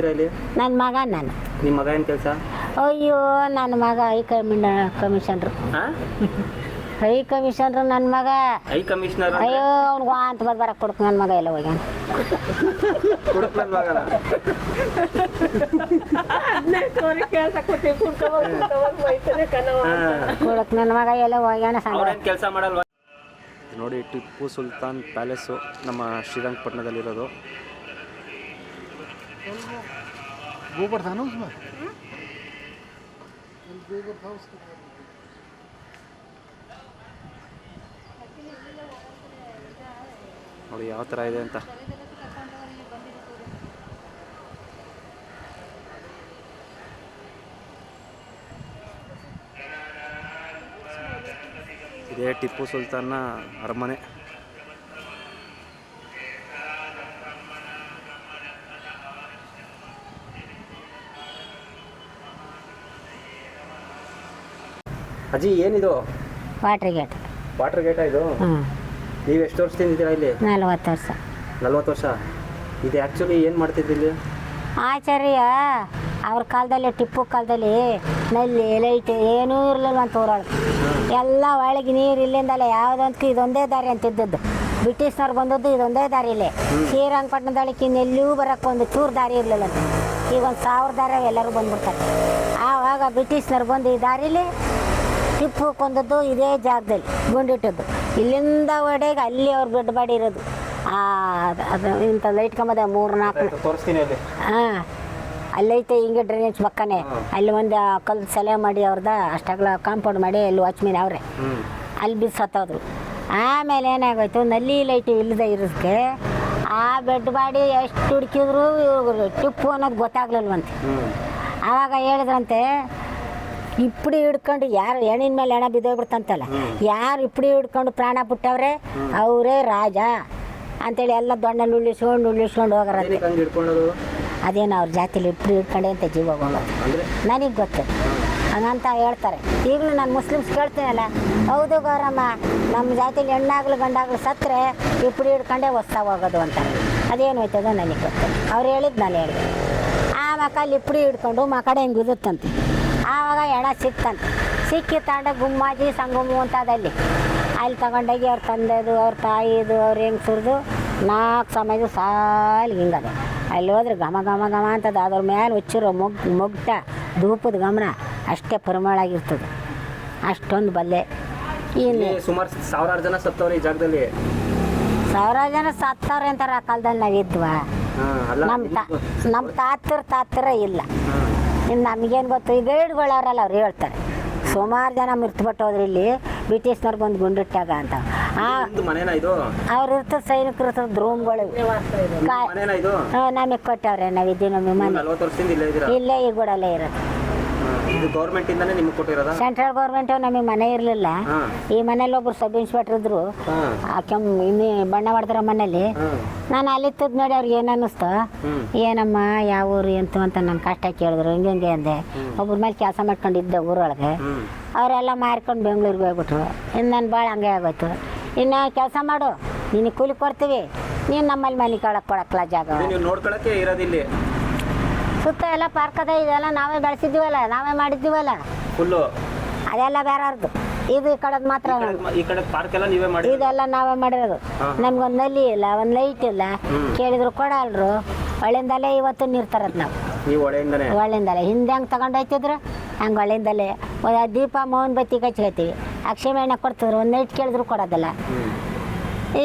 ಇಲ್ಲಿ ನನ್ನ ಮಗ ನಾನು. ನಿಮ್ಮ ಮಗ ಏನು ಕೆಲಸ? ಅಯ್ಯೋ ನನ್ನ ಮಗ ಹೈ ಕಮಿಷನ್ ಕಮಿಷನ್ರು. ಹೈ ಕಮಿಷನ್ರು ನನ್ನ ಮಗ. ಹೈ ಕಮಿಷನರ್ ಅಯ್ಯೋ ಅವ್ನಿಗೆ ವಾ ಅಂತ ಬಂದು ಬರಕ್ಕೆ ಕೊಡ್ತು ನನ್ನ ಮಗ ಎಲ್ಲ ಹೋಗ್ಯಾನ. ಹುಡುಕ್ಲನ್ ಮಗನ? ಕೊಡಕ್ಕೆ ನನ್ನ ಮಗ ಎಲ್ಲ ಹೋಗ್ಯಾನ ಸಂಗ ಅವ್ರೇನು ಕೆಲಸ ಮಾಡಲ್ವಾ? ನೋಡಿ ಟಿಪ್ಪು ಸುಲ್ತಾನ್ ಪ್ಯಾಲೇಸು ನಮ್ಮ ಶ್ರೀರಂಗಪಟ್ಟಣದಲ್ಲಿರೋದು. गोबर था ना उसमें ನೋಡಿ ಯಾವ ಥರ ಇದೆ ಅಂತ ಇದೇ ಟಿಪ್ಪು ಸುಲ್ತಾನ್ನ ಅರಮನೆ ಅಜ್ಜಿ ಏನಿದು? ವಾಟ್ರ್ ಗೇಟ್ ವಾಟರ್ ಗೇಟಾ ಇದು? ನೀವು ಎಷ್ಟು ವರ್ಷದಿಂದ ಇದ್ದೀರಾ ಇಲ್ಲಿ? ನಲ್ವತ್ತು ವರ್ಷ. ನಲ್ವತ್ತು ವರ್ಷ? ಇದು ಆ್ಯಕ್ಚುಲಿ ಏನು ಮಾಡ್ತಿದ್ರಿ ಇಲ್ಲಿ? ಆಚಾರ್ಯ ಅವ್ರ ಕಾಲದಲ್ಲಿ ಟಿಪ್ಪು ಕಾಲದಲ್ಲಿ ನಲ್ಲಿ ಲೈಟ್ ಏನೂ ಇರಲಿಲ್ಲ ಅಂತ ಊರೊಳಗೆ ಎಲ್ಲ ಒಳಗೆ ನೀರು ಇಲ್ಲಿಂದಲೇ ಯಾವುದಂತ ಇದೊಂದೇ ದಾರಿ ಅಂತಿದ್ದದ್ದು ಬ್ರಿಟಿಷ್ನವ್ರು ಬಂದದ್ದು ಇದೊಂದೇ ದಾರಿ ಇಲ್ಲಿ. ಶ್ರೀರಂಗಪಟ್ಟಣದೊಳಗೆ ಇನ್ನೆಲ್ಲೂ ಬರೋಕ್ಕೆ ಒಂದು ಚೂರು ದಾರಿ ಇರಲಿಲ್ಲ ಅಂತ. ಈಗ ಒಂದು ಸಾವಿರ ದಾರಿ ಎಲ್ಲರೂ ಬಂದ್ಬಿಡ್ತಾರೆ. ಆವಾಗ ಬ್ರಿಟಿಷ್ನವ್ರು ಬಂದು ಈ ದಾರಿಲಿ ಟಿಪ್ಪು ಕೊಂದದ್ದು ಇದೇ ಜಾಗದಲ್ಲಿ ಗುಂಡಿಟ್ಟದ್ದು. ಇಲ್ಲಿಂದ ಒಡೆಗೆ ಅಲ್ಲಿ ಅವ್ರ ಬೆಡ್ ಬಾಡಿ ಇರೋದು. ಆ, ಅದು ಇಂಥ ಲೈಟ್ ಕಂಬದ ಮೂರು ನಾಲ್ಕು ಹಾಂ ಅಲ್ಲೈತೆ ಹಿಂಗೆ ಡ್ರೈನೇಜ್ ಪಕ್ಕನೇ. ಅಲ್ಲಿ ಒಂದು ಕಲ್ಲು ಸಲಹೆ ಮಾಡಿ ಅವ್ರದ ಅಷ್ಟಾಗ್ಲ ಕಾಂಪೌಂಡ್ ಮಾಡಿ ಅಲ್ಲಿ ವಾಚ್ಮೀನ್ ಅವರೇ. ಅಲ್ಲಿ ಬಿದ್ದು ಸತ್ತೋದ್ರು. ಆಮೇಲೆ ಏನಾಗೋಯ್ತು ನಲ್ಲಿ ಲೈಟ್ ಇಲ್ಲದೆ ಇರೋದಕ್ಕೆ ಆ ಬೆಡ್ ಬಾಡಿ ಎಷ್ಟು ಹುಡುಕಿದ್ರು ಇವ್ರು ಟಿಪ್ಪು ಅನ್ನೋದು ಗೊತ್ತಾಗ್ಲಿಲ್ವಂತೆ. ಆವಾಗ ಹೇಳಿದ್ರಂತೆ ಇಪ್ಪಡಿ ಹಿಡ್ಕೊಂಡು ಯಾರು ಹೆಣ್ಣಿನ ಮೇಲೆ ಹೆಣ ಬಿದ್ದೋಗ್ಬಿಡ್ತಂತಲ್ಲ ಯಾರು ಇಪ್ಪಡಿ ಹಿಡ್ಕೊಂಡು ಪ್ರಾಣ ಬಿಟ್ಟವ್ರೆ ಅವರೇ ರಾಜ ಅಂತೇಳಿ ಎಲ್ಲ ದೊಣ್ಣಲ್ಲಿ ಉಳಿಸ್ಕೊಂಡು ಉಳಿಸ್ಕೊಂಡು ಹೋಗಾರಂತೆ ಅದೇನು ಅವ್ರ ಜಾತಿಲಿ ಇಪ್ಪಡಿ ಹಿಡ್ಕೊಂಡೆ ಅಂತ ಜೀವ ಹೋಗೋದು ನನಗೆ ಗೊತ್ತು. ಹಂಗಂತ ಹೇಳ್ತಾರೆ. ಈಗಲೂ ನಾನು ಮುಸ್ಲಿಮ್ಸ್ ಕೇಳ್ತೀನಲ್ಲ ಹೌದು ಗೌರಮ್ಮ ನಮ್ಮ ಜಾತಿಲಿ ಹೆಣ್ಣಾಗ್ಲು ಗಂಡಾಗ್ಲು ಸತ್ತರೆ ಇಪ್ಪಡಿ ಹಿಡ್ಕೊಂಡೆ ಹೊಸ್ತಾ ಹೋಗೋದು ಅಂತ. ಅದೇನು ಹೋಯ್ತದೋ ನನಗೆ ಗೊತ್ತು. ಅವ್ರು ಹೇಳಿದ್ದು ನಾನು ಹೇಳಿದೆ. ಆ ಮಕ್ಕಳು ಇಪ್ಪಡಿ ಹಿಡ್ಕೊಂಡು ಮಕಡೆ ಹೆಂಗೆ ಬಿಡುತ್ತಂತೆ ಆವಾಗ ಎಡ ಸಿಕ್ತಾನೆ? ಸಿಕ್ಕಿ ತಗೊಂಡ ಗುಮ್ಮಾಜಿ ಸಂಗುಮು ಅಂತ ಅದಲ್ಲಿ ಅಲ್ಲಿ ತಗೊಂಡೋಗಿ ಅವ್ರ ತಂದೆದು ಅವ್ರ ತಾಯಿದು ಅವ್ರ ಹೆಂಗಸರ್ದು ನಾಲ್ಕು ಸಮಯದ ಸಾಲಿಗೆ ಹಿಂಗದೆ. ಅಲ್ಲಿ ಹೋದ್ರೆ ಘಮ ಘಮ ಘಮ ಅಂತದ. ಅದ್ರ ಮೇಲೆ ಹುಚ್ಚಿರೋ ಮೊಗ್ ಮೊಗ್ಟ ಧೂಪದ ಗಮನ ಅಷ್ಟೇ ಪರಿಮಳ ಆಗಿರ್ತದೆ ಅಷ್ಟೊಂದು ಬಲ್ಲೆ. ಇನ್ನು ಇಲ್ಲಿ ಸುಮಾರು ಸಾವಿರಾರು ಜನ ಸತ್ತವ್ರೆ ಈ ಜಾಗದಲ್ಲಿ. ಸಾವಿರಾರು ಜನ ಸತ್ತವ್ರೆ ಅಂತಾರೆ ಆ ಕಾಲದಲ್ಲಿ ನಾವಿದ್ವಾ? ನಮ್ಮ ತಾ ನಮ್ಮ ತಾತರ ತಾತರ ಇಲ್ಲ. ಇನ್ನು ನಮಗೇನು ಗೊತ್ತು ಈ ಗೈಡ್ಗಳವರಲ್ಲ ಅವ್ರು ಹೇಳ್ತಾರೆ. ಸುಮಾರು ಜನ ಮೃತಪಟ್ಟು ಹೋದ್ರೆ ಇಲ್ಲಿ ಬ್ರಿಟಿಷ್ನವ್ರು ಬಂದು ಗುಂಡಿಟ್ಟಾಗ ಅಂತ. ಅವ್ರು ಇರ್ತದೆ ಸೈನಿಕರು ಇರ್ತದೆ ರೂಮ್ಗಳು ನಮಗೆ ಕೊಟ್ಟವ್ರೆ ನಾವು ಇದ್ದೀವಿ ನಮ್ಮ ಮನೆ. ಇಲ್ಲೇ ಈಗ ಈ ಗುಡಲ್ಲೇ ಇರೋದು. ಇದು ಗೌರ್ಮೆಂಟ್ ಇಂದಾನೆ ನಿಮ್ಗೆ ಕೊಟ್ಟಿರೋದಾ? ಸೆಂಟ್ರಲ್ ಗೌರ್ಮೆಂಟ್ ನಮಗೆ ಮನೆ ಇರಲಿಲ್ಲ. ಹಾಂ. ಈ ಮನೇಲಿ ಒಬ್ರು ಸಬ್ ಇನ್ಸ್ಪೆಕ್ಟರ್ ಇದ್ರು. ಹಾಂ. ಆ ಇನ್ನೇ ಬಣ್ಣ ಮಾಡ್ತಾರ ಮನೇಲಿ. ನಾನು ಅಲ್ಲಿತ್ತದ ನೋಡಿ ಅವ್ರಿಗೆ ಏನು ಅನ್ನಿಸ್ತು? ಹ್ಮ್. ಏನಮ್ಮ ಯಾವ ಊರು ಎಂತು ಅಂತ ನನ್ನ ಕಷ್ಟ ಕೇಳಿದ್ರು. ಹಿಂಗೆ ಹಿಂಗೆ ಅಂದೆ. ಒಬ್ರ ಮೇಲೆ ಕೆಲಸ ಮಾಡ್ಕೊಂಡಿದ್ದೆ ಊರೊಳಗೆ. ಅವರೆಲ್ಲ ಮಾರ್ಕೊಂಡು ಬೆಂಗ್ಳೂರಿಗೆ ಹೋಗ್ಬಿಟ್ರು. ಇನ್ನು ನಾನು ಭಾಳ ಹಂಗೆ ಆಗೋಯ್ತು. ಇನ್ನು ಕೆಲಸ ಮಾಡು. ನಿನಗೆ ಕೂಲಿ ಕೊಡ್ತೀವಿ. ನೀನು ನಮ್ಮಲ್ಲಿ ಮನೆ ಕೊಳಕ್ಕೆ ಕೊಡಕ್ಕಲ್ಲ ಜಾಗ ಇದು ನೀವು ನೋಡ್ಕೊಳಕ್ಕೆ ಇರೋದಿಲ್ಲಿ. ಸುತ್ತ ಎಲ್ಲ ಪಾರ್ಕ್ ಅದ ಇದೆಲ್ಲ ನಾವೇ ಬೆಳೆಸಿದ್ದೀವಲ್ಲ ನಾವೇ ಮಾಡಿದ್ದೀವಲ್ಲ? ಫುಲ್ಲು ಅದೆಲ್ಲ ಬೇರೆಯವ್ರದ್ದು ಇದು ಈ ಕಡೆ ಮಾತ್ರ. ಈ ಕಡೆ ಪಾರ್ಕ್ ಎಲ್ಲ ನೀವೇ ಮಾಡಿ ಇದೆಲ್ಲ ನಾವೇ ಮಾಡಿರೋದು. ನಮ್ಗೆ ನಮ್ಗೊಂದು ನಲ್ಲಿ ಇಲ್ಲ ಒಂದು ಲೈಟ್ ಇಲ್ಲ. ಕೇಳಿದ್ರು ಕೊಡಲ್ರು ಒಳ್ಳೆಯಿಂದಲೇ ಇವತ್ತು ನೀರು ತರೋದು ನಾವು ನೀವು ಒಳ್ಳೆಯಿಂದಲೇ. ಹಿಂದೆ ಹಂಗೆ ತಗೊಂಡು ಹೋಯ್ತಿದ್ರು ಹಂಗೆ ಒಳ್ಳೆಯಿಂದಲೇ. ಒಂದು ದೀಪ ಮೋಹನ್ ಬತ್ತಿ ಕಚ್ಕೊತೀವಿ ಅಕ್ಷಯ ಎಣ್ಣೆ ಕೊಡ್ತಿದ್ರು ಒಂದು ನೈಟ್ ಕೇಳಿದ್ರು ಕೊಡೋದಿಲ್ಲ.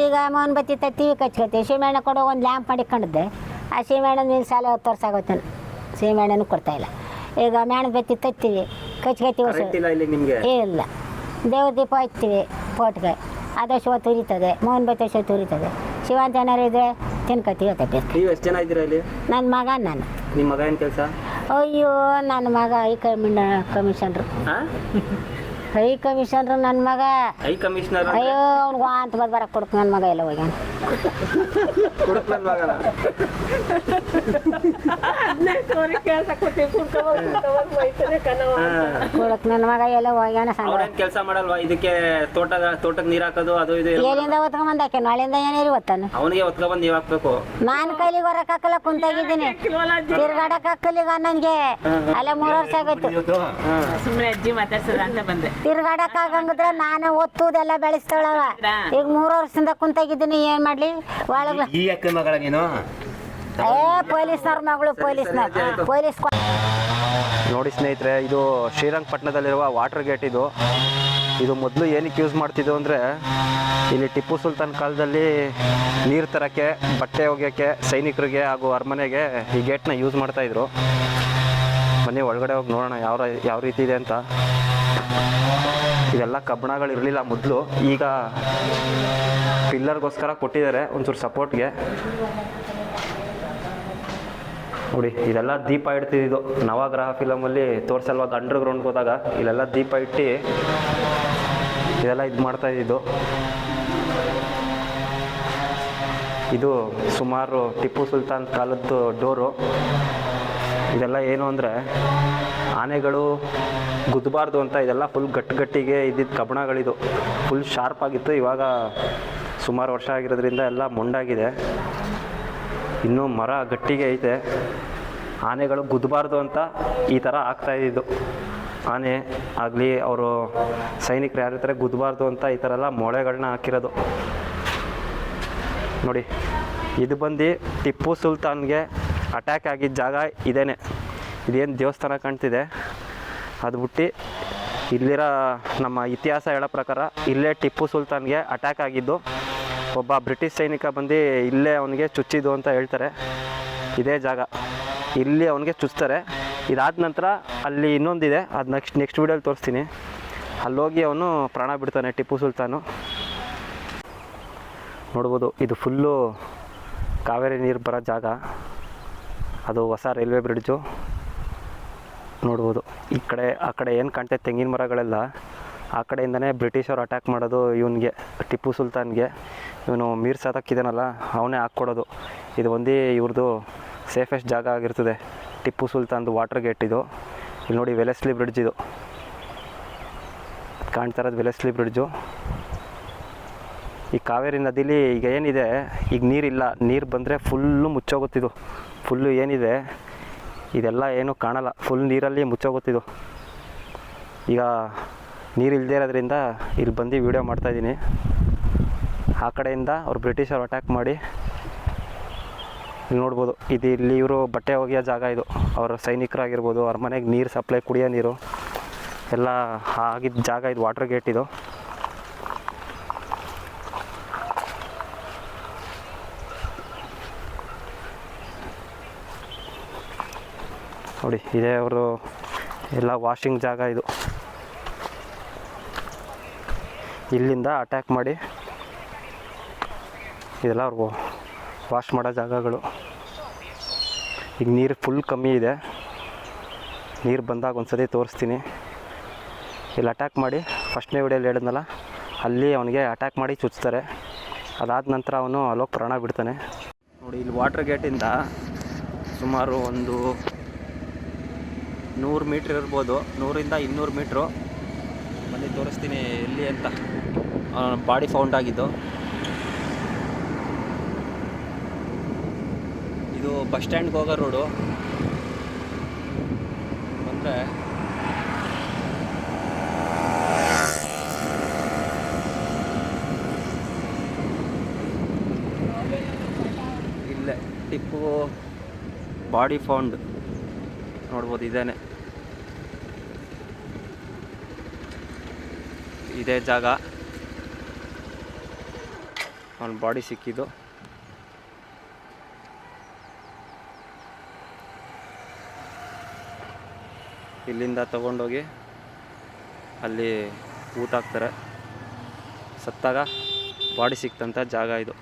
ಈಗ ಮೋಹನ್ ಬತ್ತಿ ತತ್ತೀವಿ ಕಚ್ಕೊತೀವಿ ಎಣ್ಣೆ ಕೊಡೋ ಒಂದು ಲ್ಯಾಂಪ್ ಮಾಡಿಕೊಂಡಿದ್ದೆ. ಆ ಎಣ್ಣೆ ಮೇಲೆ ಸಾಲ ಹತ್ತು ವರ್ಷ ಸೀಮೆಣ್ಣೆನೂ ಕೊಡ್ತಾ ಇಲ್ಲ. ಈಗ ಮೇಣ ಬತ್ತಿ ತತ್ತೀವಿ ಕಚ್ಕೊತೀವಿ ಕರೆಂಟ್ ಇಲ್ಲ ಇಲ್ಲಿ ನಿಮಗೆ? ಏ ಇಲ್ಲ. ದೇವ್ರ ದೀಪ ಹಚ್ತೀವಿ ಪೋಟ್ಗೆ. ಆದಷ್ಟು ಹೊತ್ತು ತುರಿತದೆ ಮೋಹನ್ ಬತ್ತಿ ಶಿವ ತುರಿತದೆ. ಶಿವಾಂತ ಏನಾರು ಇದ್ರೆ ತಿನ್ಕೊತೀವಿ ಅದೇ ನೀವು ಎಷ್ಟು ಜನ ಇದ್ದೀರಾ ಇಲ್ಲಿ? ನನ್ನ ಮಗ ನಾನು. ನಿಮ್ಮ ಮಗ ಏನು ಕೆಲಸ? ಅಯ್ಯೋ ನನ್ನ ಮಗ ಹೈ ಕಮಿಷನ್ ಕಮಿಷನ್ರು. ಹಾಂ ಕಮಿಷನರ್ ನನ್ನ ಮಗ. ಹೈ ಕಮಿಷನರ್ ಅಯ್ಯೋ ಅವ್ನಿಗೆ ವಾ ಅಂತ ಬಂದು ಬರಕ್ಕೆ ಕೊಡ್ತು ನನ್ನ ಮಗ ಎಲ್ಲ ಹೋಗ್ಯಾನ. ಹುಡುಕ್ಲನ್ ಮಗನ? ಕೊಡಕ್ ನನ್ನ ಮಗ ಎಲ್ಲ ಹೋಗ್ಯಾನ ಕೆಲಸ ಮಾಡಲ್ವಾ? ಇದಕ್ಕೆ ತೋಟ ತೋಟಕ್ಕೆ ನೀರ್ ಹಾಕೋದು ಅದು ಇದು ಎಲ್ಲಿಂದ ಹೊತ್ಕೊಂಬಂದಾಕೆ ನಾಳೆಯಿಂದ ಏನೇರಿ ಹೊತ್ತಾನೆ? ಅವನಿಗೆ ಹೊತ್ಕೊಂಡ್ಬಂದು ನೀವು ಹಾಕ್ಬೇಕು. ನಾನು ಕೈಲಿ ಹೊರಕ್ ಹಾಕಲ್ಲ ಕುಂತಾಗಿದ್ದೀನಿ. ತಿರ್ಗಾಡಕ್ ಹಾಕಲಿಗ ನನ್ಗೆ. ಅಲ್ಲ ಮೂರು ವರ್ಷ ಆಗೈತು ಸುಮ್ಮನೆ ಅಜ್ಜಿ ಮಾತಾಡ್ಸದ ಅಂತ ಬಂದೆ. ತಿರ್ಗಾಡಕ್ ಆಗಂಗಿದ್ರೆ ನಾನು ಒತ್ತುದೆಲ್ಲ ಬೆಳೆಸ್ತಾಳವ. ಈಗ ಮೂರು ವರ್ಷದಿಂದ ಕುಂತಾಗಿದ್ದೀನಿ ಏನ್ ಮಾಡ್ಲಿ? ಒಳಗ ಈ ಅಕ್ಕ ಮಗಳ ನೀನು? ಏ ಪೊಲೀಸ್ನವ್ರ ಮಗಳು ಪೊಲೀಸ್ನವ್ರ ಪೊಲೀಸ್ ನೋಡಿ ಸ್ನೇಹಿತರೆ ಇದು ಶ್ರೀರಂಗಪಟ್ಟಣದಲ್ಲಿರುವ ವಾಟರ್ ಗೇಟ್ ಇದು. ಇದು ಮೊದಲು ಏನಕ್ಕೆ ಯೂಸ್ ಮಾಡ್ತಿದ್ದು ಅಂದರೆ ಇಲ್ಲಿ ಟಿಪ್ಪು ಸುಲ್ತಾನ್ ಕಾಲದಲ್ಲಿ ನೀರು ತರೋಕ್ಕೆ ಬಟ್ಟೆ ಒಗೆಯೋಕ್ಕೆ ಸೈನಿಕರಿಗೆ ಹಾಗೂ ಅರಮನೆಗೆ ಈ ಗೇಟ್ನ ಯೂಸ್ ಮಾಡ್ತಾಯಿದ್ರು ಬನ್ನಿ ಒಳಗಡೆ ಹೋಗಿ ನೋಡೋಣ ಯಾವ ರ- ಯಾವ ರೀತಿ ಇದೆ ಅಂತ. ಇದೆಲ್ಲ ಕಬ್ಬಣಗಳು ಇರಲಿಲ್ಲ ಮೊದಲು. ಈಗ ಪಿಲ್ಲರ್ಗೋಸ್ಕರ ಕೊಟ್ಟಿದ್ದಾರೆ, ಒಂಚೂರು ಸಪೋರ್ಟ್ಗೆ. ನೋಡಿ, ಇದೆಲ್ಲ ದೀಪ ಇಡ್ತಿದ್ದು ನವಗ್ರಹ ಫಿಲಮಲ್ಲಿ ತೋರಿಸಲ್ವಾಗ ಅಂಡರ್ ಗ್ರೌಂಡ್ಗೆ ಹೋದಾಗ? ಇಲ್ಲೆಲ್ಲ ದೀಪ ಇಟ್ಟು ಇದೆಲ್ಲ ಇದು ಮಾಡ್ತಾ ಇದ್ದಿದ್ದು. ಇದು ಸುಮಾರು ಟಿಪ್ಪು ಸುಲ್ತಾನ್ ಕಾಲದ್ದು ಡೋರು. ಇದೆಲ್ಲ ಏನು ಅಂದರೆ ಆನೆಗಳು ಗುದ್ದಬಾರ್ದು ಅಂತ ಇದೆಲ್ಲ ಫುಲ್ ಗಟ್ಟು ಗಟ್ಟಿಗೆ ಇದ್ದಿದ್ದು ಕಬ್ಬಣಗಳಿದು ಫುಲ್ ಶಾರ್ಪ್ ಆಗಿತ್ತು. ಇವಾಗ ಸುಮಾರು ವರ್ಷ ಆಗಿರೋದ್ರಿಂದ ಎಲ್ಲ ಮೊಂಡಾಗಿದೆ. ಇನ್ನೂ ಮರ ಗಟ್ಟಿಗೆ ಐತೆ. ಆನೆಗಳು ಗುದ್ದಬಾರ್ದು ಅಂತ ಈ ಥರ ಆಗ್ತಾ ಇದ್ದಿದ್ದು. ಆನೆ ಆಗಲಿ, ಅವರು ಸೈನಿಕರು ಯಾರು ಇರ್ತಾರೆ ಗುದ್ದಬಾರ್ದು ಅಂತ ಈ ಥರ ಎಲ್ಲ ಮೊಳೆಗಳನ್ನ ಹಾಕಿರೋದು. ನೋಡಿ, ಇದು ಬಂದು ಟಿಪ್ಪು ಸುಲ್ತಾನ್ಗೆ ಅಟ್ಯಾಕ್ ಆಗಿದ್ದ ಜಾಗ ಇದೇನೆ. ಇದೇನು ದೇವಸ್ಥಾನ ಕಾಣ್ತಿದೆ. ಅದು ಬಿಟ್ಟು ಇಲ್ಲಿರೋ ನಮ್ಮ ಇತಿಹಾಸ ಹೇಳೋ ಪ್ರಕಾರ ಇಲ್ಲೇ ಟಿಪ್ಪು ಸುಲ್ತಾನ್ಗೆ ಅಟ್ಯಾಕ್ ಆಗಿದ್ದು, ಒಬ್ಬ ಬ್ರಿಟಿಷ್ ಸೈನಿಕ ಬಂದು ಇಲ್ಲೇ ಅವನಿಗೆ ಚುಚ್ಚಿದ್ದು ಅಂತ ಹೇಳ್ತಾರೆ. ಇದೇ ಜಾಗ. ಇಲ್ಲಿ ಅವನಿಗೆ ಚುಚ್ತಾರೆ. ಇದಾದ ನಂತರ ಅಲ್ಲಿ ಇನ್ನೊಂದಿದೆ. ಅದು ನೆಕ್ಸ್ಟ್ ನೆಕ್ಸ್ಟ್ ವೀಡಿಯೋಲಿ ತೋರಿಸ್ತೀನಿ. ಅಲ್ಲೋಗಿ ಅವನು ಪ್ರಾಣ ಬಿಡ್ತಾನೆ ಟಿಪ್ಪು ಸುಲ್ತಾನು. ನೋಡ್ಬೋದು, ಇದು ಫುಲ್ಲು ಕಾವೇರಿ ನೀರು ಬರೋ ಜಾಗ. ಅದು ಹೊಸ ರೈಲ್ವೆ ಬ್ರಿಡ್ಜು. ನೋಡ್ಬೋದು. ಈ ಕಡೆ, ಆ ಕಡೆ ಏನು ಕಾಣ್ತೈತೆ ತೆಂಗಿನ ಮರಗಳೆಲ್ಲ, ಆ ಕಡೆಯಿಂದನೇ ಬ್ರಿಟಿಷರು ಅಟ್ಯಾಕ್ ಮಾಡೋದು ಇವನಿಗೆ, ಟಿಪ್ಪು ಸುಲ್ತಾನ್ಗೆ. ಇವನು ಮೀರ್ ಸಾದಕ್ಕಿದ್ದಾನಲ್ಲ ಅವನೇ ಹಾಕ್ಕೊಡೋದು. ಇದು ಒಂದೇ ಇವ್ರದ್ದು ಸೇಫೆಸ್ಟ್ ಜಾಗ ಆಗಿರ್ತದೆ, ಟಿಪ್ಪು ಸುಲ್ತಾನ್ದು ವಾಟರ್ ಗೇಟ್ ಇದು. ಇಲ್ಲಿ ನೋಡಿ ವೆಲೆಸ್ಲಿ ಬ್ರಿಡ್ಜ್ ಇದು. ಕಾಣ್ತಾ ಇರೋದು ವೆಲೆಸ್ಲಿ ಬ್ರಿಡ್ಜು ಈ ಕಾವೇರಿ ನದಿಲಿ ಈಗ ಏನಿದೆ? ಈಗ ನೀರಿಲ್ಲ. ನೀರು ಬಂದರೆ ಫುಲ್ಲು ಮುಚ್ಚೋಗುತ್ತಿದ್ದು ಫುಲ್ಲು ಏನಿದೆ? ಇದೆಲ್ಲ ಏನೂ ಕಾಣಲ್ಲ. ಫುಲ್ ನೀರಲ್ಲಿ ಮುಚ್ಚೋಗುತ್ತಿದ್ದು ಈಗ ನೀರು ಇಲ್ಲದೇ ಇರೋದ್ರಿಂದ ಇಲ್ಲಿ ಬಂದು ವೀಡಿಯೋ ಮಾಡ್ತಾಯಿದ್ದೀನಿ ಆ ಕಡೆಯಿಂದ ಅವ್ರು ಬ್ರಿಟಿಷರು ಅಟ್ಯಾಕ್ ಮಾಡಿ ಇಲ್ಲಿ ನೋಡ್ಬೋದು. ಇದು ಇಲ್ಲಿ ಇವರು ಬಟ್ಟೆ ಒಗೆಯೋ ಜಾಗ ಇದು. ಅವರ ಸೈನಿಕರಾಗಿರ್ಬೋದು. ಅವ್ರ ಮನೆಗೆ ನೀರು ಸಪ್ಲೈ ಕುಡಿಯೋ ನೀರು. ಎಲ್ಲ ಆಗಿದ್ದ ಜಾಗ ಇದು ವಾಟರ್ ಗೇಟ್ ಇದು. ನೋಡಿ, ಇದೇ ಅವರು ಎಲ್ಲ ವಾಷಿಂಗ್ ಜಾಗ ಇದು. ಇಲ್ಲಿಂದ ಅಟ್ಯಾಕ್ ಮಾಡಿ ಇದೆಲ್ಲ ಅವ್ರು ವಾಶ್ ಮಾಡೋ ಜಾಗಗಳು. ಈಗ ನೀರು ಫುಲ್ ಕಮ್ಮಿ ಇದೆ. ನೀರು ಬಂದಾಗ ಒಂದ್ಸತಿ ತೋರಿಸ್ತೀನಿ. ಇಲ್ಲಿ ಅಟ್ಯಾಕ್ ಮಾಡಿ ಫಸ್ಟ್ನೇ ವಿಡಿಯೋಲಿ ಹೇಳಿದ್ನಲ್ಲ, ಅಲ್ಲಿ ಅವನಿಗೆ ಅಟ್ಯಾಕ್ ಮಾಡಿ ಚುಚ್ತಾರೆ. ಅದಾದ ನಂತರ ಅವನು ಅಲೋಕ್ ಪ್ರಾಣ ಬಿಡ್ತಾನೆ. ನೋಡಿ, ಇಲ್ಲಿ ವಾಟರ್ ಗೇಟಿಂದ ಸುಮಾರು ಒಂದು ನೂರು ಮೀಟ್ರ್ ಇರ್ಬೋದು, ನೂರಿಂದ ಇನ್ನೂರು ಮೀಟ್ರು. ಬನ್ನಿ, ತೋರಿಸ್ತೀನಿ ಎಲ್ಲಿ ಅಂತ. ಬಾಡಿ ಫೌಂಡ್ ಆಗಿದ್ದು. ಇದು ಬಸ್ ಸ್ಟ್ಯಾಂಡ್ಗೆ ಹೋಗೋ ರೋಡು. ಬಂದರೆ ಇಲ್ಲೇ, ಟಿಪ್ಪು ಬಾಡಿ ಫೌಂಡ್. ನೋಡ್ಬೋದು, ಇದೇನೆ. ಇದೇ ಜಾಗ. ಅವನ ಬಾಡಿ ಸಿಕ್ಕಿದ್ದು. ಇಲ್ಲಿಂದ ತಗೊಂಡೋಗಿ ಅಲ್ಲಿ ಊಟ ಹಾಕ್ತಾರೆ. ಸತ್ತಾಗ ಬಾಡಿ ಸಿಕ್ತಂಥ ಜಾಗ ಇದು.